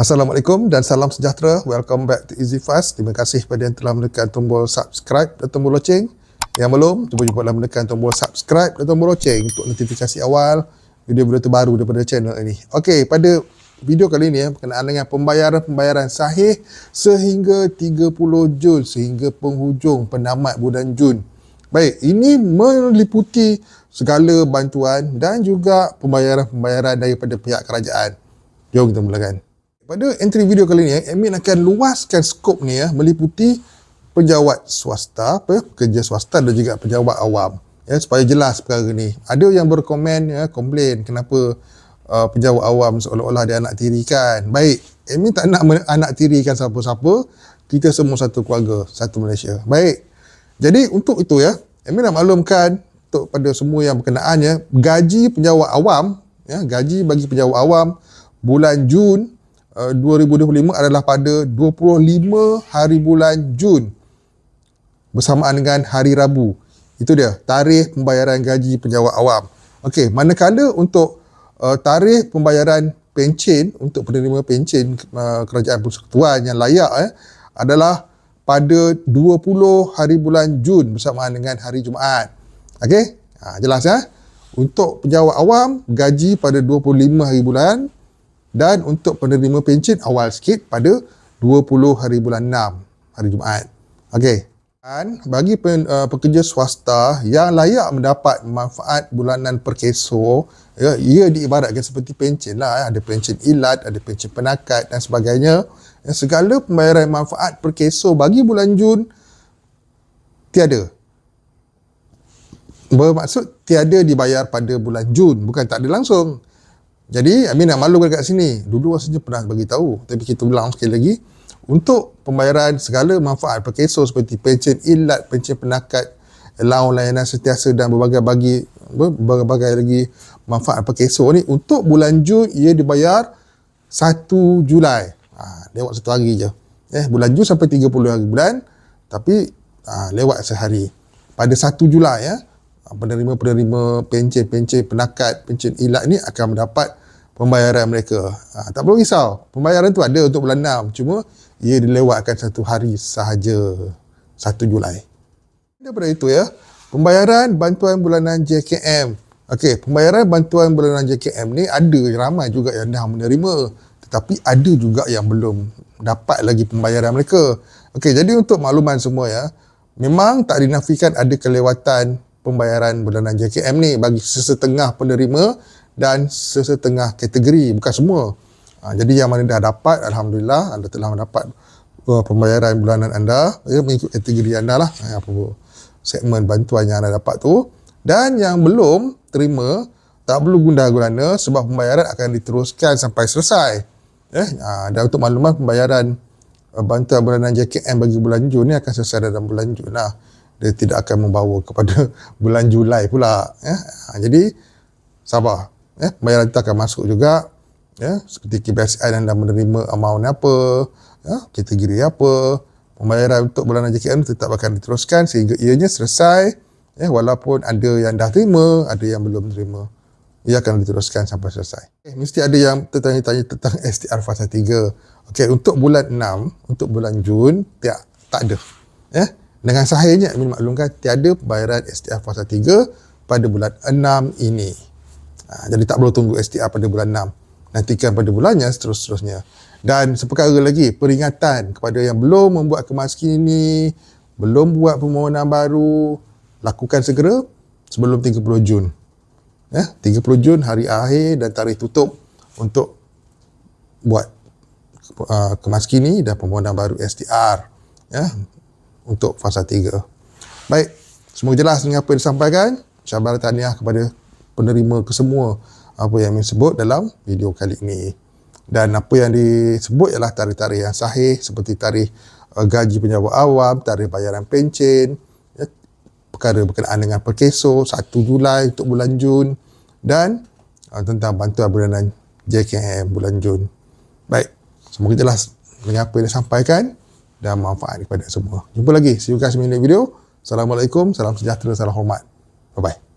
Assalamualaikum dan salam sejahtera. Welcome back to Easy Fast. Terima kasih kepada yang telah menekan tombol subscribe dan tombol loceng. Yang belum, cuba cepatlah menekan tombol subscribe dan tombol loceng untuk notifikasi awal video-video terbaru daripada channel ini. Okey, pada video kali ini ya, berkenaan dengan pembayaran-pembayaran sahih sehingga 30 Jun sehingga penghujung penamat bulan Jun. Baik, ini meliputi segala bantuan dan juga pembayaran-pembayaran daripada pihak kerajaan. Jom kita mulakan. Pada entry video kali ini, admin akan luaskan skop ni ya, meliputi penjawat swasta, pekerja swasta dan juga penjawat awam. Ya, supaya jelas perkara ni. Ada yang berkomen, ya, komplain kenapa uh, penjawat awam seolah-olah dia anak tirikan. Baik, admin tak nak anak tirikan siapa-siapa. Kita semua satu keluarga, satu Malaysia. Baik. Jadi untuk itu ya, admin nak maklumkan untuk pada semua yang berkenaan ya, gaji penjawat awam, ya, gaji bagi penjawat awam bulan Jun 2025 uh, adalah pada 25 hari bulan Jun bersamaan dengan hari Rabu. Itu dia, tarikh pembayaran gaji penjawat awam. Okey, manakala untuk uh, tarikh pembayaran pencen untuk penerima pencen uh, kerajaan persekutuan yang layak eh, adalah pada 20 hari bulan Jun bersamaan dengan hari Jumaat. Okey? Ha, jelas ya? Untuk penjawat awam, gaji pada 25 hari bulan dan untuk penerima pencen awal sikit pada 20 hari bulan 6 hari Jumaat. Okey. Dan bagi pen, uh, pekerja swasta yang layak mendapat manfaat bulanan perkeso, ya, ia diibaratkan seperti pencen lah. Ya. Ada pencen ilat, ada pencen penakat dan sebagainya. Ya, segala pembayaran manfaat perkeso bagi bulan Jun tiada. Bermaksud tiada dibayar pada bulan Jun, bukan tak ada langsung. Jadi Amin nak malu kat sini. Dulu rasanya pernah bagi tahu, tapi kita ulang sekali lagi. Untuk pembayaran segala manfaat perkeso seperti pencen ilat, pencen penakat, allowance layanan setiasa dan berbagai bagi berbagai lagi manfaat perkeso ni untuk bulan Jun ia dibayar 1 Julai. Ha, lewat satu hari je. Eh, bulan Jun sampai 30 hari bulan tapi ha, lewat sehari. Pada 1 Julai ya, penerima-penerima pencen-pencen penakat, pencen ilat ni akan mendapat pembayaran mereka. Ha, tak perlu risau. Pembayaran tu ada untuk bulan 6. Cuma ia dilewatkan satu hari sahaja. 1 Julai. Daripada itu ya, pembayaran bantuan bulanan JKM. Okey, pembayaran bantuan bulanan JKM ni ada ramai juga yang dah menerima. Tetapi ada juga yang belum dapat lagi pembayaran mereka. Okey, jadi untuk makluman semua ya, memang tak dinafikan ada kelewatan pembayaran bulanan JKM ni bagi sesetengah penerima dan sesetengah kategori bukan semua. Ha, jadi yang mana dah dapat Alhamdulillah anda telah mendapat uh, pembayaran bulanan anda. Ya, mengikut kategori anda lah. Ha, apa segmen bantuan yang anda dapat tu. Dan yang belum terima tak perlu gundah gulana sebab pembayaran akan diteruskan sampai selesai. Eh ha, dan untuk makluman pembayaran uh, bantuan bulanan JKM bagi bulan Jun ni akan selesai dalam bulan Jun lah. Dia tidak akan membawa kepada bulan Julai pula. Ya. Ha, jadi sabar ya, pembayaran itu akan masuk juga ya, seperti KPSI anda menerima amount apa, ya, kategori apa, pembayaran untuk bulanan JKM tetap akan diteruskan sehingga ianya selesai ya, walaupun ada yang dah terima, ada yang belum terima. Ia akan diteruskan sampai selesai. Okay, mesti ada yang tertanya-tanya tentang STR fasa 3. Okey, untuk bulan 6, untuk bulan Jun, tak, tak ada. Ya? Dengan sahihnya, Amin maklumkan tiada pembayaran STR fasa 3 pada bulan 6 ini. Ha, jadi tak perlu tunggu STR pada bulan 6. Nantikan pada bulannya seterus-terusnya. Dan seperkara lagi, peringatan kepada yang belum membuat kemas kini, belum buat permohonan baru, lakukan segera sebelum 30 Jun. Ya, 30 Jun hari akhir dan tarikh tutup untuk buat uh, kemas kini dan permohonan baru STR ya untuk fasa 3. Baik, semua jelas dengan apa yang disampaikan. Syabar tahniah kepada penerima kesemua apa yang saya sebut dalam video kali ini. Dan apa yang disebut ialah tarikh-tarikh yang sahih seperti tarikh uh, gaji penjawat awam, tarikh bayaran pencen, ya, perkara berkenaan dengan perkeso 1 Julai untuk bulan Jun dan uh, tentang bantuan bulanan JKM bulan Jun. Baik, semoga jelas dengan apa yang disampaikan dan manfaat kepada semua. Jumpa lagi. See you guys in the video. Assalamualaikum. Salam sejahtera. Salam hormat. Bye-bye.